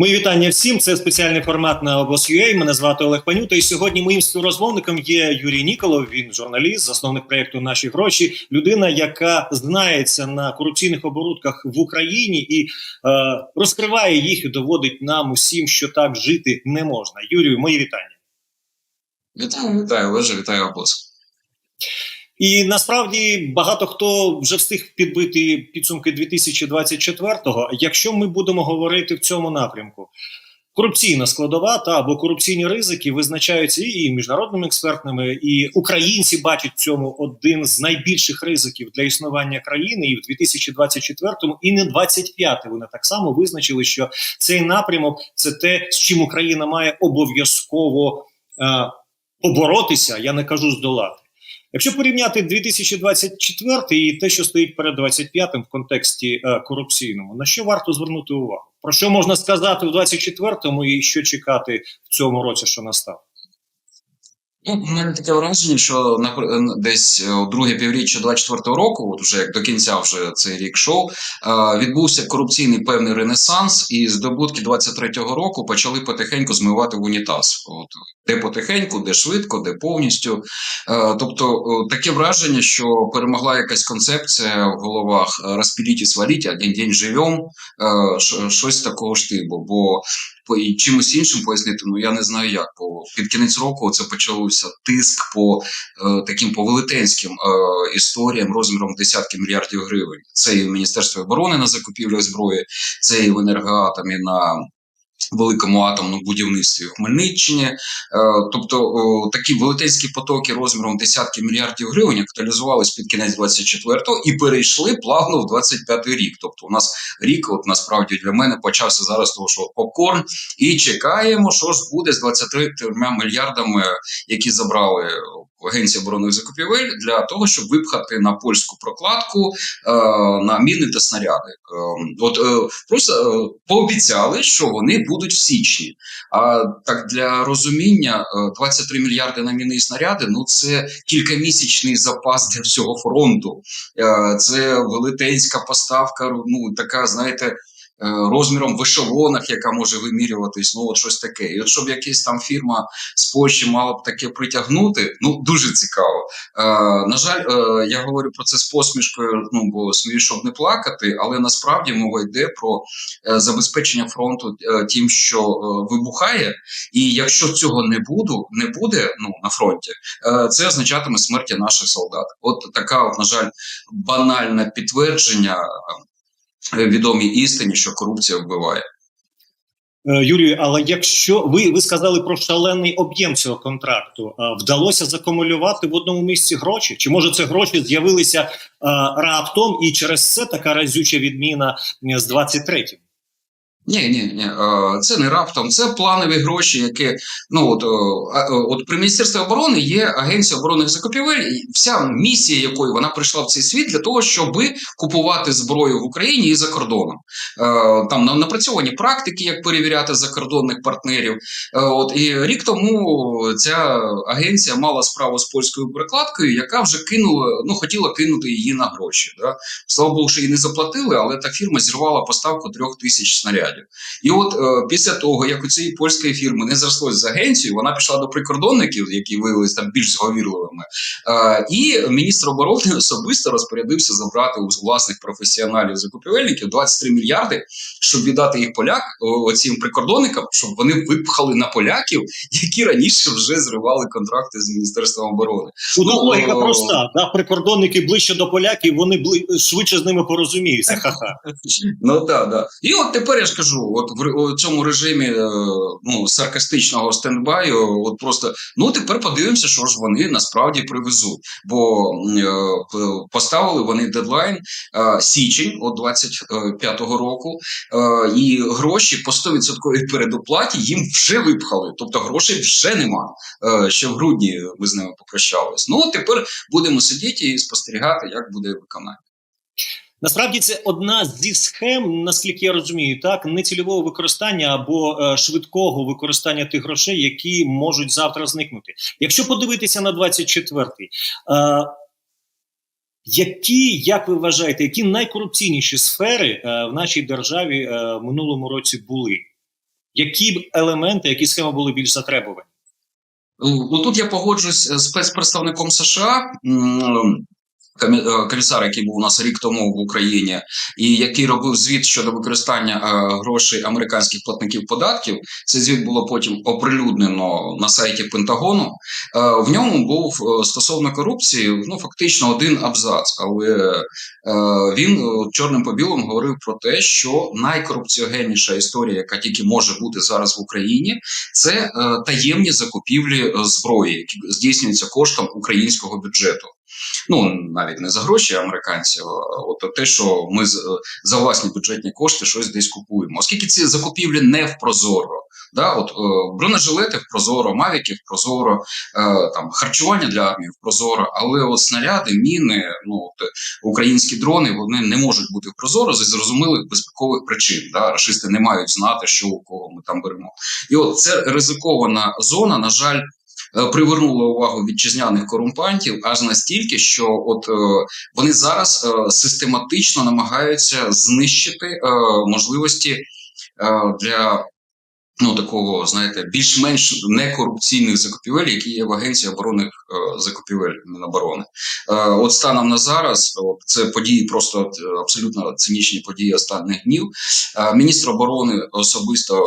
Мої вітання всім. Це спеціальний формат на обос.ua. Мене звати Олег Панюта. І сьогодні моїм співрозмовником є Юрій Ніколов. Він журналіст, засновник проєкту Наші гроші. Людина, яка знається на корупційних оборудках в Україні і е, розкриває їх і доводить нам усім, що так жити не можна. Юрію, мої вітання. Вітаю, вітаю, Олеже, вітаю обоз. І насправді багато хто вже встиг підбити підсумки 2024-го. Якщо ми будемо говорити в цьому напрямку, корупційна складова та або корупційні ризики визначаються і міжнародними експертами, і українці бачать в цьому один з найбільших ризиків для існування країни. І в 2024-му, і не 25-й вони так само визначили, що цей напрямок це те, з чим Україна має обов'язково е, поборотися. Я не кажу здолати. Якщо порівняти 2024 і те, що стоїть перед 25-м в контексті е, корупційному, на що варто звернути увагу? Про що можна сказати в 24-му і що чекати в цьому році, що настав? Ну, у мене таке враження, що на десь е, у друге півріччя 24-го року, от вже як до кінця вже цей рік шов, е, відбувся корупційний певний ренесанс, і здобутки 23-го року почали потихеньку змивати в унітаз. От де потихеньку, де швидко, де повністю. Е, тобто таке враження, що перемогла якась концепція в головах розпіліть і сваліть, один день живем, щось такого штибу. Бо по і чимось іншим пояснити, ну я не знаю як. Бо під кінець року це почався тиск по е, таким по велетенським е, історіям розміром десятки мільярдів гривень. Це і в Міністерстві оборони на закупівлю зброї, це і в енергоатомі на великому атомному будівництві в Хмельниччині, е, тобто такі велетенські потоки розміром десятки мільярдів гривень актуалізувалися під кінець 24-го і перейшли плавно в 25-й рік. Тобто, у нас рік, от насправді для мене почався зараз того, що попкорн, і чекаємо, що ж буде з 23 мільярдами, які забрали Агенції оборонних закупівель для того, щоб випхати на польську прокладку е, на міни та снаряди. Е, от е, просто е, пообіцяли, що вони будуть в січні. А так для розуміння, 23 мільярди на міни і снаряди ну це кількамісячний запас для всього фронту. Е, це велетенська поставка. Ну така, знаєте. Е, розміром в ешелонах, яка може вимірюватись, ну от щось таке. І от щоб якась там фірма з Польщі мала б таке притягнути, ну дуже цікаво. Е, На жаль, е, я говорю про це з посмішкою, ну бо смію, щоб не плакати, але насправді мова йде про е, забезпечення фронту е, тим, що вибухає, і якщо цього не буду, не буде ну на фронті, е, це означатиме смерті наших солдат. От така, от, на жаль, банальне підтвердження відомій істині, що корупція вбиває. Е, Юрію, але якщо ви ви сказали про шалений об'єм цього контракту, вдалося закумулювати в одному місці гроші? Чи може це гроші з'явилися раптом і через це така разюча відміна з 23-м? Ні, ні, ні, це не раптом, це планові гроші, які ну от от при міністерстві оборони є агенція оборонних закупівель. Вся місія якої вона прийшла в цей світ для того, щоб купувати зброю в Україні і за кордоном. Там напрацьовані практики, як перевіряти закордонних партнерів. От і рік тому ця агенція мала справу з польською перекладкою, яка вже кинула, ну хотіла кинути її на гроші. Да? Слава Богу, що її не заплатили, але та фірма зірвала поставку трьох тисяч снарядів. І от е, після того, як у цієї польської фірми не зрослось з агенцією, вона пішла до прикордонників, які виявилися там більш зговірливими. Е, і міністр оборони особисто розпорядився забрати у власних професіоналів закупівельників 23 мільярди, щоб віддати їх поляк оцім прикордонникам, щоб вони випхали на поляків, які раніше вже зривали контракти з міністерством оборони. Ну, ну логіка о... проста. Да? Прикордонники ближче до поляків, вони бли... швидше з ними порозуміються. Ха-ха. Ну так, да. І от тепер я ж кажу, от в цьому режимі е, ну саркастичного стендбаю, от просто ну тепер подивимося, що ж вони насправді привезуть. Бо е, поставили вони дедлайн е, січень от 25-го року, і гроші по 100% передоплаті їм вже випхали. Тобто грошей вже нема. Ще в грудні ми з ними попрощались. Ну тепер будемо сидіти і спостерігати, як буде виконання. Насправді це одна зі схем, наскільки я розумію, так нецільового використання або е, швидкого використання тих грошей, які можуть завтра зникнути. Якщо подивитися на 24-й, е, які, як ви вважаєте, які найкорупційніші сфери е, в нашій державі е, в минулому році були? Які б елементи, які схеми були більш затребувані? Ну тут я погоджуюсь з спецпредставником США. М, е, Комісар, який був у нас рік тому в Україні, і який робив звіт щодо використання е, грошей американських платників податків. Цей звіт було потім оприлюднено на сайті Пентагону. Е, В ньому був стосовно корупції, ну фактично один абзац, але він чорним по білому говорив про те, що найкорупціогенніша історія, яка тільки може бути зараз в Україні, це таємні закупівлі зброї, які здійснюються коштом українського бюджету. Ну навіть не за гроші американців, от те, що ми з- за власні бюджетні кошти щось десь купуємо. Оскільки ці закупівлі не в прозоро, да, от е, бронежилети в прозоро, мавіки в прозоро, е, там харчування для армії в прозоро, але от снаряди, міни, ну от, українські дрони вони не можуть бути в прозоро зі зрозумілих безпекових причин. Да, рашисти не мають знати, що у кого ми там беремо. І от це ризикована зона, на жаль. Е, Привернула увагу вітчизняних корумпантів аж настільки, що от е, вони зараз е, систематично намагаються знищити можливості для ну такого, знаєте, більш-менш некорупційних закупівель, які є в агенції оборонних е, закупівель Міноборони. Е, от станом на зараз, от, це події, просто абсолютно цинічні події останніх днів. Е, Міністр оборони особисто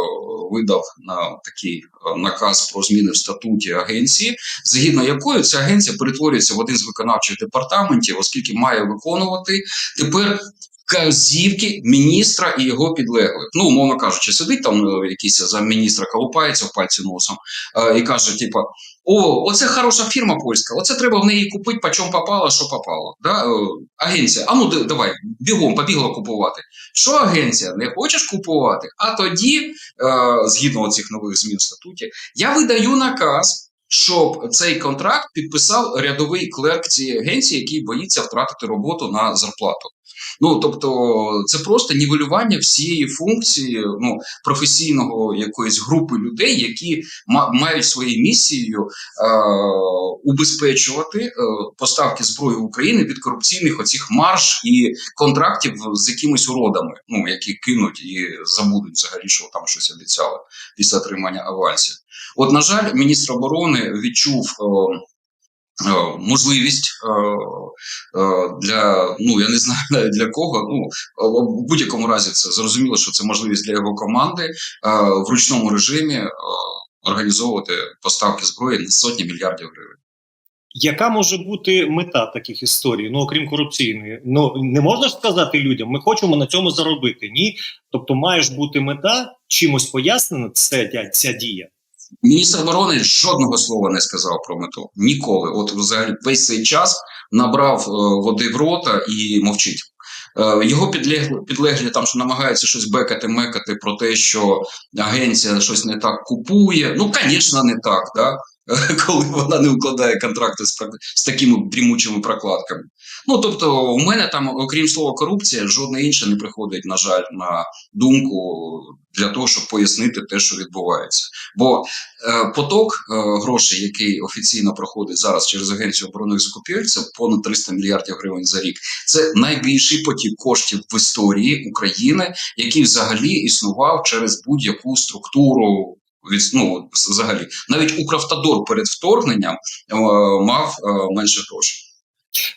видав на такий наказ про зміни в статуті агенції, згідно якої ця агенція перетворюється в один з виконавчих департаментів, оскільки має виконувати тепер. Вказівки міністра і його підлеглих. Ну, умовно кажучи, сидить там е, якийсь замміністра колупається в пальці носом е, і каже: типа, о, оце хороша фірма польська, оце треба в неї купити, по чому попало, що попало. Да? Е, агенція, а ну давай, бігом, побігла купувати. Що агенція не хочеш купувати? А тоді, е, згідно цих нових змін в статуті, я видаю наказ. Щоб цей контракт підписав рядовий клерк цієї агенції, який боїться втратити роботу на зарплату. Ну тобто, це просто нівелювання всієї функції ну, професійного якоїсь групи людей, які ма- мають своєю місією е- убезпечувати е- поставки зброї в Україні від корупційних оцих марш і контрактів з якимись уродами, ну які кинуть і забудуть взагалі, що там щось обіцяли після отримання авансів. От, на жаль, міністр оборони відчув. е, Можливість е, е, для ну я не знаю для кого. Ну е, в будь-якому разі це зрозуміло, що це можливість для його команди е, в ручному режимі е, організовувати поставки зброї на сотні мільярдів гривень. Яка може бути мета таких історій? Ну окрім корупційної, ну не можна ж сказати людям, ми хочемо на цьому заробити. Ні, тобто має бути мета, чимось пояснена це ця дія. Міністр оборони жодного слова не сказав про мету. Ніколи. От взагалі весь цей час набрав е, води в рота і мовчить. Е, Його підлеглі, підлеглі там, що намагаються щось бекати, мекати про те, що агенція щось не так купує. Ну, звісно, не так, да? коли вона не укладає контракти з, з такими дрімучими прокладками. Ну тобто, у мене там, окрім слова корупція, жодне інше не приходить, на жаль, на думку для того, щоб пояснити те, що відбувається. Бо е, поток е, грошей, який офіційно проходить зараз через агенцію оборонних закупівель, це понад 300 мільярдів гривень за рік. Це найбільший потік коштів в історії України, який взагалі існував через будь-яку структуру. Від, ну, взагалі, навіть Укравтодор перед вторгненням е, мав е, менше грошей.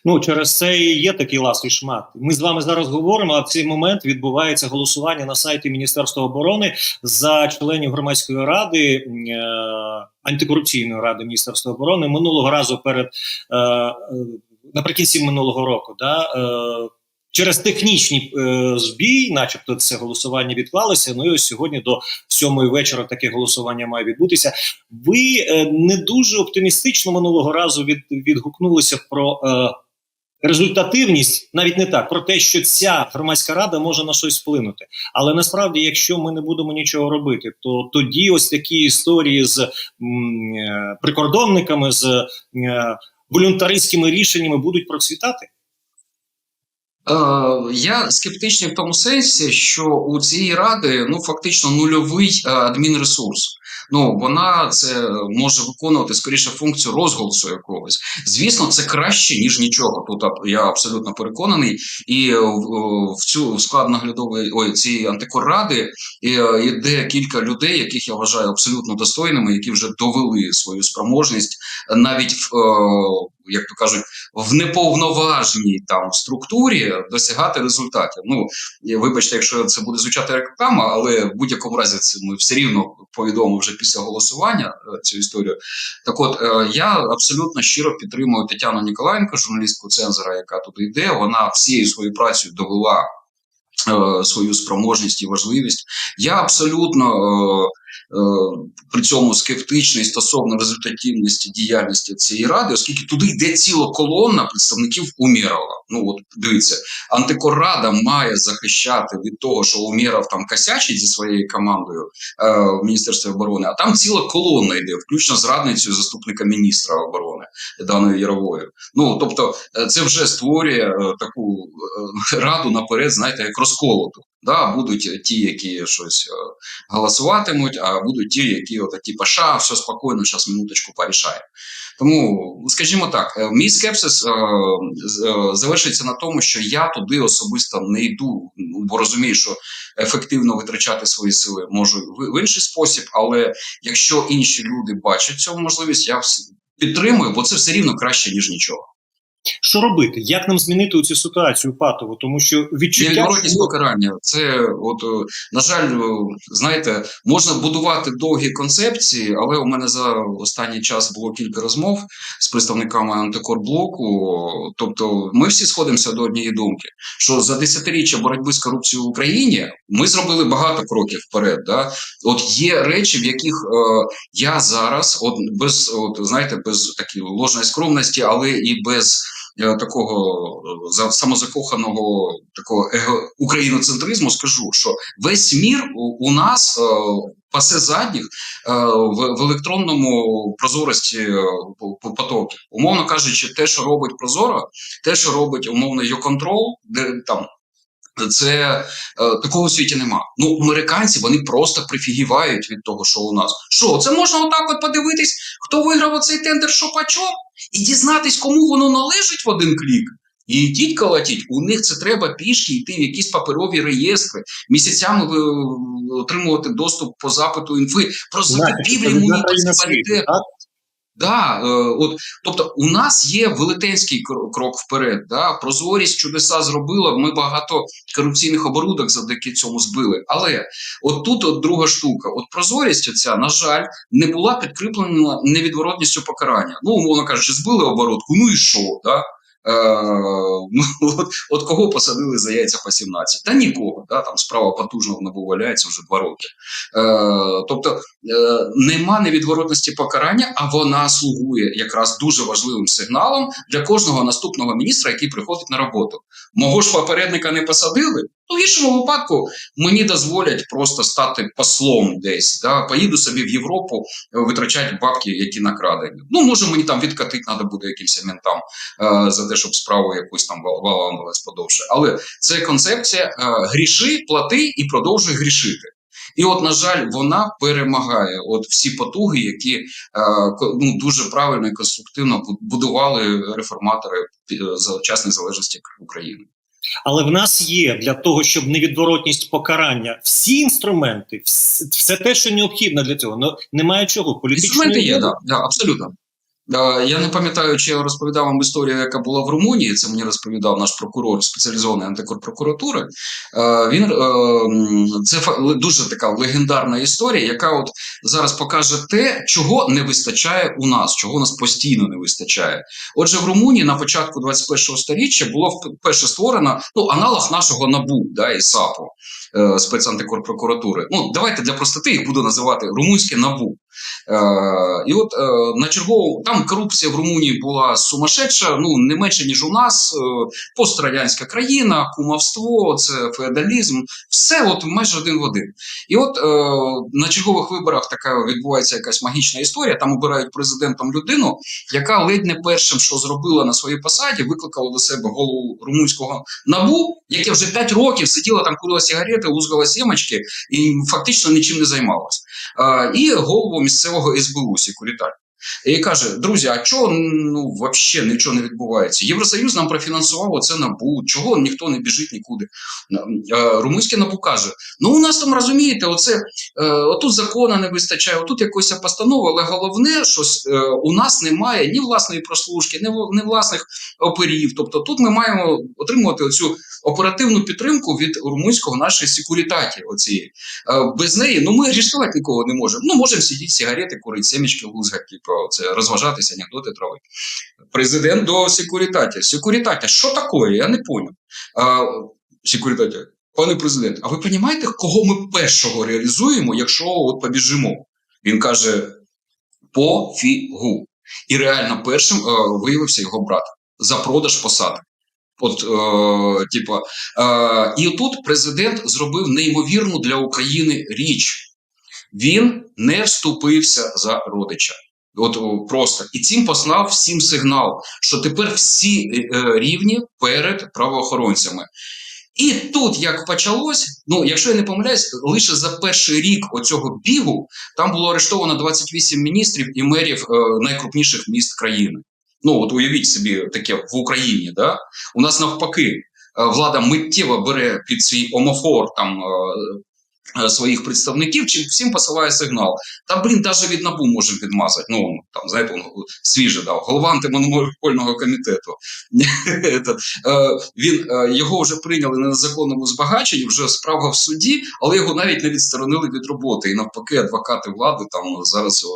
Ну через це і є такий ласий шмат. Ми з вами зараз говоримо. А в цей момент відбувається голосування на сайті Міністерства оборони за членів громадської ради е, антикорупційної ради Міністерства оборони минулого разу перед е, наприкінці минулого року. Да, Через технічні е, збій, начебто, це голосування відклалося. Ну і ось сьогодні до сьомої вечора таке голосування має відбутися. Ви е, не дуже оптимістично минулого разу від, відгукнулися про е, результативність, навіть не так, про те, що ця громадська рада може на щось вплинути. Але насправді, якщо ми не будемо нічого робити, то тоді ось такі історії з м, е, прикордонниками, з е, волюнтаристськими рішеннями будуть процвітати. Е, я скептичний в тому сенсі, що у цієї ради ну фактично нульовий е, адмінресурс. Ну вона це може виконувати скоріше функцію розголосу якогось. Звісно, це краще ніж нічого. Тут я абсолютно переконаний. І е, в, в цю в склад наглядової ой, цієї антикорради е, йде кілька людей, яких я вважаю абсолютно достойними, які вже довели свою спроможність навіть в е, як то кажуть, в неповноважній там структурі досягати результатів. Ну вибачте, якщо це буде звучати реклама, але в будь-якому разі це ми все рівно повідомимо вже після голосування е, цю історію. Так, от е, я абсолютно щиро підтримую Тетяну Ніколаєнко, журналістку цензора, яка туди йде. Вона всією своєю працею довела. е, Свою спроможність і важливість. Я абсолютно при цьому скептичний стосовно результативності діяльності цієї ради, оскільки туди йде ціла колона представників Умєрова. Ну от дивіться, антикоррада має захищати від того, що Умєров там косячить зі своєю командою е, в Міністерстві оборони, а там ціла колона йде, включно з радницею заступника міністра оборони Даною Яровою. Ну тобто, е, це вже створює е, таку е, раду наперед, знаєте, як розколоту. Да, будуть ті, які щось е, голосуватимуть, а будуть ті, які от типа ша, все спокійно, зараз минуточку порішаємо. Тому, скажімо так, е, мій скепсис е, е, завершиться на тому, що я туди особисто не йду, бо розумію, що ефективно витрачати свої сили можу в інший спосіб, але якщо інші люди бачать цю можливість, я підтримую, бо це все рівно краще ніж нічого. Що робити? Як нам змінити цю ситуацію патову? Тому що відчуття Невідворотність що- покарання. Це, от, е, на жаль, е, знаєте, можна будувати довгі концепції, але у мене за останній час було кілька розмов з представниками антикорблоку. Тобто, ми всі сходимося до однієї думки, що за десятиріччя боротьби з корупцією в Україні ми зробили багато кроків вперед. Да? От є речі, в яких е, я зараз, от без от знаєте, без такої ложної скромності, але і без такого е, за- самозакоханого такого україноцентризму скажу, що весь мір у, нас е, пасе задніх е, в, електронному прозорості по- по- потоків. Умовно кажучи, те, що робить Прозоро, те, що робить умовно Йоконтрол, де там. Це е, такого в світі нема. Ну, американці вони просто прифігівають від того, що у нас. Що, це можна отак от подивитись, хто виграв оцей тендер, що почом, і дізнатись, кому воно належить в один клік. І йдіть колотіть, у них це треба пішки йти в якісь паперові реєстри, місяцями отримувати доступ по запиту інфи про закупівлі муніципалітету. Да, е, от, тобто, у нас є велетенський кр- крок вперед. Да? Прозорість чудеса зробила. Ми багато корупційних оборудок завдяки цьому збили. Але от тут от друга штука: от прозорість, оця, на жаль, не була підкріплена невідворотністю покарання. Ну, умовно кажучи, збили оборудку, ну і що? Да? Е, ну, от, от кого посадили за яйця по 17? Та нікого. Да? Там справа потужно в НАБУ валяється вже два роки. Е, тобто е, нема невідворотності покарання, а вона слугує якраз дуже важливим сигналом для кожного наступного міністра, який приходить на роботу. Мого ж попередника не посадили. Ну, в іншому випадку мені дозволять просто стати послом десь. Да? Поїду собі в Європу, е, витрачати бабки, які накрадені. Ну, може, мені там відкатити треба буде якимось ментам е, за те, щоб справу якусь там вал- валамувалась подовше. Але це концепція е, гріши, плати і продовжуй грішити. І от, на жаль, вона перемагає от всі потуги, які е, ну, дуже правильно і конструктивно будували реформатори е, за час незалежності України. Але в нас є для того, щоб невідворотність покарання, всі інструменти, все те, що необхідно для цього. Ну немає чого. Політичної Інструменти є, да, да, абсолютно. Я не пам'ятаю, чи я розповідав вам історію, яка була в Румунії. Це мені розповідав наш прокурор спеціалізованої антикорпрокуратури. Він це дуже така легендарна історія, яка от зараз покаже те, чого не вистачає у нас, чого у нас постійно не вистачає. Отже, в Румунії на початку 21-го сторіччя було вперше створено ну, аналог нашого НАБУ да, і САПу е, спецантикорпрокуратури. Ну, давайте для простоти їх буду називати румунське НАБУ. Е, і от е, на чергову там корупція в Румунії була сумасшедша, ну не менше ніж у нас. Е, пострадянська країна, кумовство, це феодалізм, все от майже один в один. І от на чергових виборах така відбувається якась магічна історія. Там обирають президентом людину, яка ледь не першим, що зробила на своїй посаді, викликала до себе голову румунського набу, яке вже 5 років сиділа там, курила сигарети, лузгала сімочки і фактично нічим не займалась. І голову місцевого СБУ секурітар. І каже: друзі, а чого ну взагалі нічого не відбувається? Євросоюз нам профінансував оце набу. Чого ніхто не біжить нікуди? Е, Румунське набу каже: ну у нас там розумієте, оце е, отут закону не вистачає, отут якоїсь постанови, але головне, що е, у нас немає ні власної прослушки, ні, власних оперів. Тобто тут ми маємо отримувати оцю оперативну підтримку від румунського нашої секурітаті. Оцієї. Без неї ну ми арештувати нікого не можемо. Ну можемо сидіти, сигарети, курити, семечки лузгати, типу, це розважатися, анекдоти травити. Президент до секурітаті. Секурітатя, що таке? Я не поняв. Секурітатя, пане президент, а ви розумієте, кого ми першого реалізуємо, якщо от побіжимо? Він каже: пофігу. І реально першим е, виявився його брат за продаж посади. От, е, типа, е, і тут президент зробив неймовірну для України річ. Він не вступився за родича. От просто і цим послав всім сигнал, що тепер всі е, е, рівні перед правоохоронцями. І тут як почалось, ну якщо я не помиляюсь, лише за перший рік оцього бігу там було арештовано 28 міністрів і мерів е, найкрупніших міст країни. Ну от уявіть собі таке в Україні. Да? У нас навпаки, влада миттєво бере під свій омофор там своїх представників, чим всім посилає сигнал. Та блін, навіть від набу можемо відмазати. Ну там знаєте, свіже дав голова антимонопольного комітету. Е, Він е, його вже прийняли на незаконному збагаченні, вже справа в суді, але його навіть не відсторонили від роботи. І навпаки, адвокати влади там зараз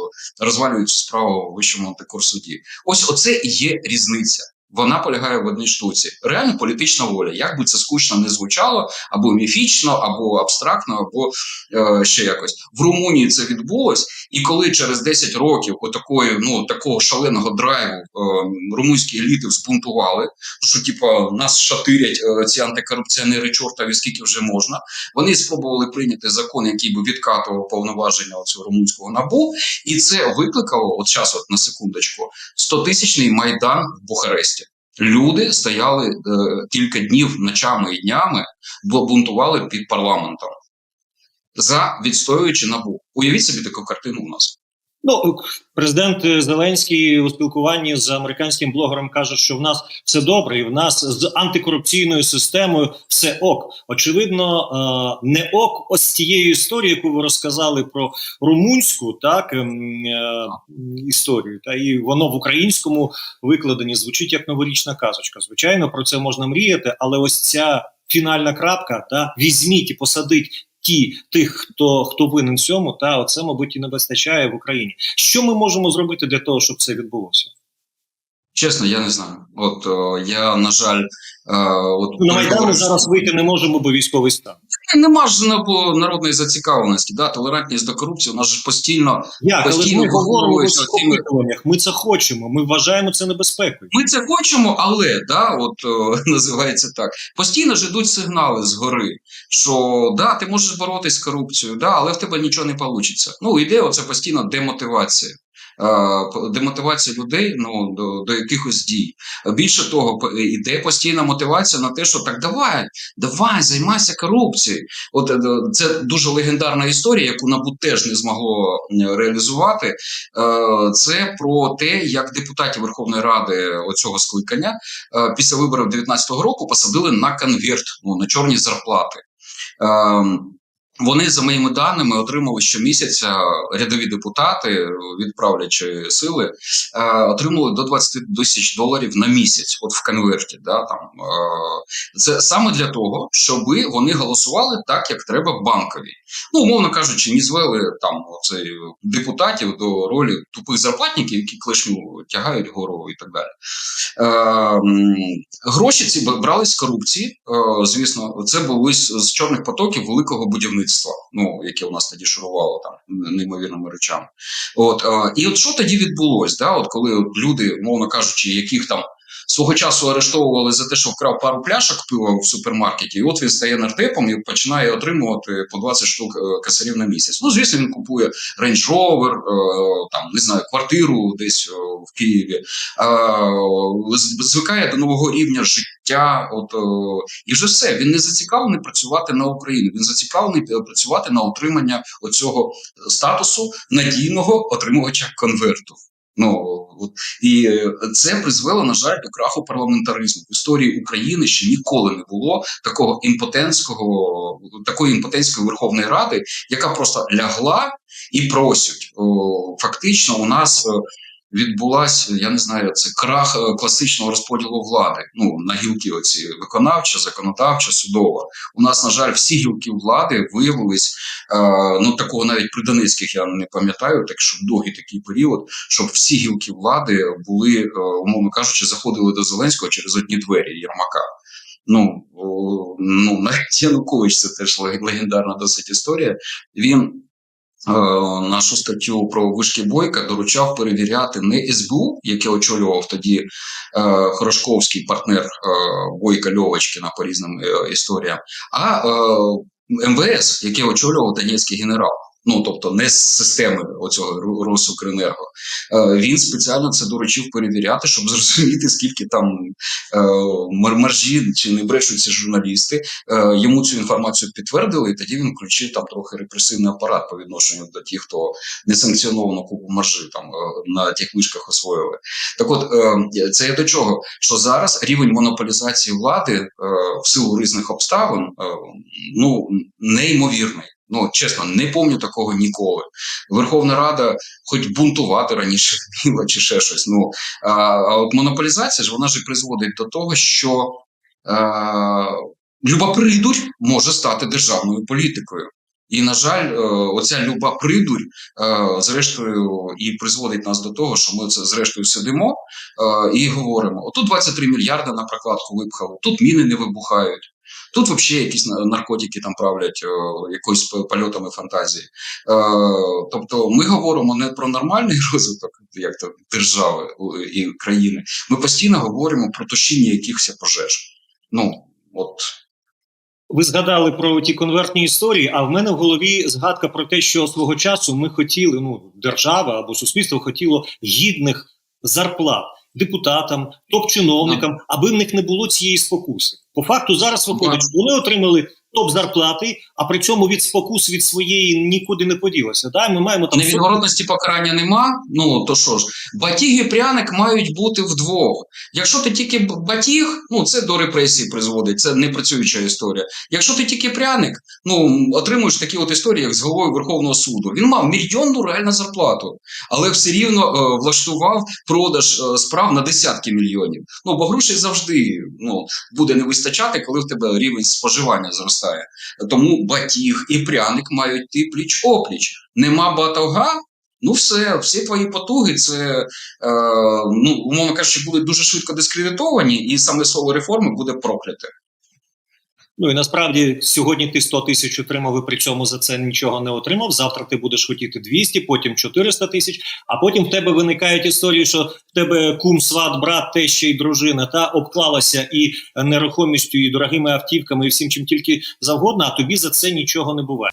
розвалюють справу вищому антикорсуді. Ось оце і є різниця. Вона полягає в одній штуці. Реально політична воля. Як би це скучно не звучало, або міфічно, або абстрактно, або е, ще якось. В Румунії це відбулось, і коли через 10 років отакої, ну такого шаленого драйву е, румунські еліти збунтували, що типа нас шатирять е, ці антикорупціонери чортові скільки вже можна. Вони спробували прийняти закон, який би відкатував повноваження цього румунського набу, і це викликало от час, от на секундочку, 100-тисячний майдан в Бухаресті. Люди стояли е, кілька днів ночами і днями, бунтували під парламентом за відстоюючи набу. Уявіть собі таку картину у нас. Ну, президент Зеленський у спілкуванні з американським блогером каже, що в нас все добре, і в нас з антикорупційною системою все ок. Очевидно, е, не ок. Ось з тією історією, яку ви розказали про румунську, так ем, е, історію, та і воно в українському викладенні звучить як новорічна казочка. Звичайно, про це можна мріяти, але ось ця фінальна крапка, та візьміть і посадить ті тих, хто хто винен цьому, та оце, мабуть, і не вистачає в Україні. Що ми можемо зробити для того, щоб це відбулося? Чесно, я не знаю. От о, я, на жаль, е, от На майдан ми зараз вийти не можемо, бо військовий стан. Нема ж народної зацікавленості, да, толерантність до корупції. У нас ж постійно Як але Постійно ми говоримо опитуваннях. Ми це хочемо. Ми вважаємо це небезпекою. Ми це хочемо, але да, от о, називається так. Постійно ж ідуть сигнали згори, що да, ти можеш боротися з корупцією, да, але в тебе нічого не вийде. Ну, іде оце постійно демотивація. Е, Демотивація людей ну, до, до якихось дій. Більше того, іде постійна мотивація на те, що так давай, давай, займайся корупцією. От е, це дуже легендарна історія, яку НАБУ теж не змогло реалізувати. Е, Це про те, як депутатів Верховної Ради оцього скликання після виборів 2019 року посадили на конверт, ну на чорні зарплати. Вони, за моїми даними, отримали щомісяця рядові депутати від правлячої сили, е, отримали до 20 тисяч доларів на місяць, от в конверті. Да, там, е, це саме для того, щоб вони голосували так, як треба банкові. Ну, умовно кажучи, не звели там оцей, депутатів до ролі тупих зарплатників, які клешню тягають гору і так далі. Е, гроші ці брали з корупції. Звісно, це були з чорних потоків великого будівництва. Виробництва, ну яке у нас тоді шурувало там неймовірними речами. От е, і от що тоді відбулось? Да? От коли от люди, мовно кажучи, яких там свого часу арештовували за те, що вкрав пару пляшок пива в супермаркеті, і от він стає нартепом і починає отримувати по 20 штук е, касарів на місяць. Ну, звісно, він купує Range Rover, е, там не знаю, квартиру десь е, в Києві, звикає до нового рівня життя. От і вже все. Він не зацікавлений працювати на Україну. Він зацікавлений працювати на отримання оцього статусу надійного отримувача конверту. Ну і е, це призвело, на жаль, до краху парламентаризму. В історії України ще ніколи не було такого імпотентського, такої імпотентської Верховної Ради, яка просто лягла і просить. Фактично, у нас е, відбулася, я не знаю, це крах е, класичного розподілу влади. Ну на гілки, оці виконавча, законодавча, судова. У нас, на жаль, всі гілки влади виявились. Е, ну такого навіть при Донецьких я не пам'ятаю, так що довгий такий період, щоб всі гілки влади були, е, умовно кажучи, заходили до Зеленського через одні двері Єрмака. Ну, ну навіть Янукович це теж легендарна досить історія. Він нашу статтю про вишки Бойка доручав перевіряти не СБУ, яке очолював тоді е, Хорошковський партнер е, Бойка Льовочкіна по різним е, історіям, а е, МВС, яке очолював Донецький генерал. Ну тобто не з системи оцього Росукренерго. Е, він спеціально це доручив перевіряти, щоб зрозуміти, скільки там е, мер- чи не брешуть ці журналісти. Е, йому цю інформацію підтвердили, і тоді він включив там трохи репресивний апарат по відношенню до тих, хто несанкціоновано купу маржі там на тих вишках освоїли. Так от це я до чого? Що зараз рівень монополізації влади в силу різних обставин ну неймовірний. Ну чесно, не пам'ятаю такого ніколи. Верховна Рада, хоч бунтувати раніше вміла, чи ще щось. Ну а, а от монополізація ж вона ж призводить до того, що а, люба придурь може стати державною політикою. І, на жаль, е, оця люба придурь, е, зрештою, і призводить нас до того, що ми це зрештою сидимо е, і говоримо: отут 23 мільярди на прокладку випхали, тут міни не вибухають. Тут взагалі якісь наркотики там правлять е, якоюсь польотами фантазії. Е, тобто ми говоримо не про нормальний розвиток як то держави і країни. Ми постійно говоримо про тушіння якихось пожеж. Ну от Ви згадали про ті конвертні історії, а в мене в голові згадка про те, що свого часу ми хотіли, ну, держава або суспільство хотіло гідних зарплат депутатам, топ-чиновникам, аби в них не було цієї спокуси. По факту зараз виходить, що вони отримали топ-зарплати, а при цьому від спокус від своєї нікуди не поділося. Да? Ми маємо там невідворотності покарання нема. Ну то що ж, батіг і пряник мають бути вдвох. Якщо ти тільки батіг, ну це до репресії призводить, це не працююча історія. Якщо ти тільки пряник, ну отримуєш такі от історії, як з головою Верховного суду. Він мав мільйонну реальну зарплату, але все рівно е, влаштував продаж е, справ на десятки мільйонів. Ну бо грошей завжди ну буде не вистачати, коли в тебе рівень споживання зростає. Тому батіг і пряник мають йти пліч опліч. Нема батога. Ну, все, всі твої потуги, це е, ну, умовно кажучи, будуть дуже швидко дискредитовані, і саме слово реформи буде прокляте. Ну і насправді сьогодні ти 100 тисяч отримав і при цьому за це нічого не отримав. Завтра ти будеш хотіти 200, потім 400 тисяч. А потім в тебе виникають історії, що в тебе кум, сват, брат, теща і дружина та обклалася і нерухомістю, і дорогими автівками, і всім чим тільки завгодно. А тобі за це нічого не буває.